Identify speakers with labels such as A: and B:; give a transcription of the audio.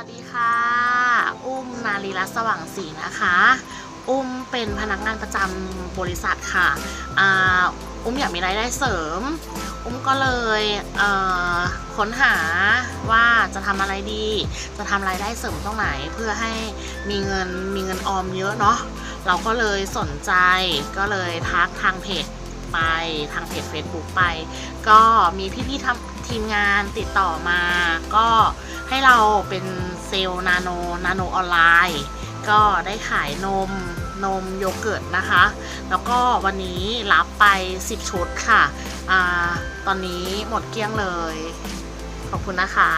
A: วัสดีค่ะ อุ้มนารีรัตสว่างศรีนะคะ อุ้มเป็นพนักงานประจำบริษัทค่ะอ่าอุ้มอยากมีรายได้เสริม อุ้มก็เลยเค้นหาว่าจะทำอะไรดี จะทำรายได้เสริมตรงไหนเพื่อให้มีเงินมีเงินออมเยอะเนาะ เราก็เลยสนใจก็เลยทักทางเพจไปทางเพจ Facebook ไป ก็มีพี่ๆทำทีมงานติดต่อมา ก็ให้เราเป็น เซลล์นาโนนาโนออนไลน์ ก็ได้ขายนมนมโยเกิร์ตนะคะ แล้วก็วันนี้รับไป 10 ชุดค่ะอตอนนี้หมดเกลี้ยงเลย ขอบคุณนะคะ